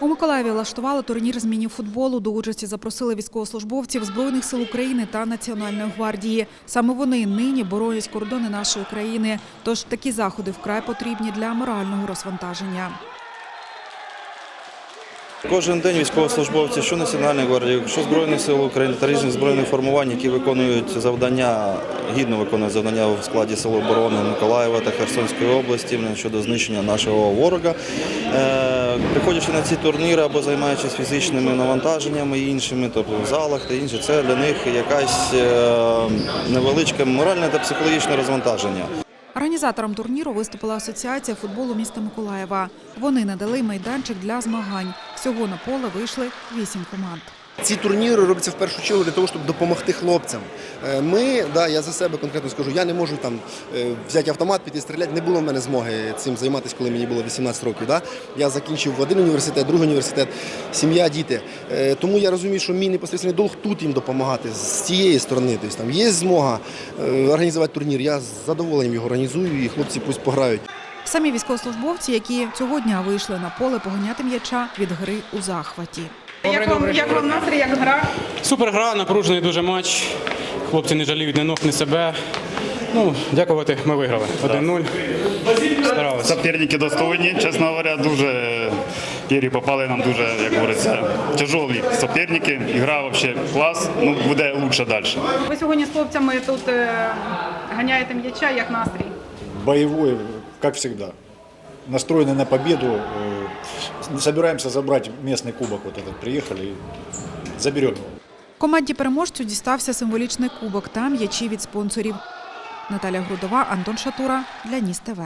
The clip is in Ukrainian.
У Миколаєві влаштували турнір з міні-футболу. До участі запросили військовослужбовців Збройних сил України та Національної гвардії. Саме вони нині боронять кордони нашої країни. Тож такі заходи вкрай потрібні для морального розвантаження. Кожен день військовослужбовці, що Національної гвардії, що Збройних сил України та різних збройних формувань, які виконують завдання, гідно виконують завдання в складі Сил оборони Миколаєва та Херсонської області щодо знищення нашого ворога. Приходячи на ці турніри або займаючись фізичними навантаженнями іншими, тобто в залах та інше, це для них якась е, невеличке моральне та психологічне розвантаження. Організатором турніру виступила Асоціація футболу міста Миколаєва. Вони надали майданчик для змагань. Всього на поле вийшли вісім команд. Ці турніри робляться в першу чергу для того, щоб допомогти хлопцям. Е, Ми, да, я за себе конкретно скажу, я не можу там е, взяти автомат, піти стріляти. Не було в мене змоги цим займатися, коли мені було 18 років. Да? Я закінчив один університет, другий університет, сім'я, діти. Е, Тому я розумію, що мій непосередній долг тут їм допомагати з цієї сторони. Тобто там є змога організувати турнір. Я з задоволенням його організую, і хлопці пусть пограють. Самі військовослужбовці, які цього дня вийшли на поле поганяти м'яча від гри у захваті. Як вам, як вам настрій, як гра? Супер гра, напружений дуже матч. Хлопці не жаліють ні ног, ні себе. Ну, дякувати, ми виграли. 1-0. Старалися. Соперники достойні, чесно говоря, дуже Ірі попали нам дуже, як говориться, тяжелі соперники. Ігра взагалі клас, ну буде краще далі. Ви сьогодні з хлопцями тут е, ганяєте м'яча, як настрій? боевой, как всегда. Настроены на победу. Э, Собираемся забрать местный кубок. Вот этот приехали и заберем его. Команді переможцю дістався символічний кубок та м'ячі від спонсорів. Наталя Грудова, Антон Шатура для Ніс ТВ.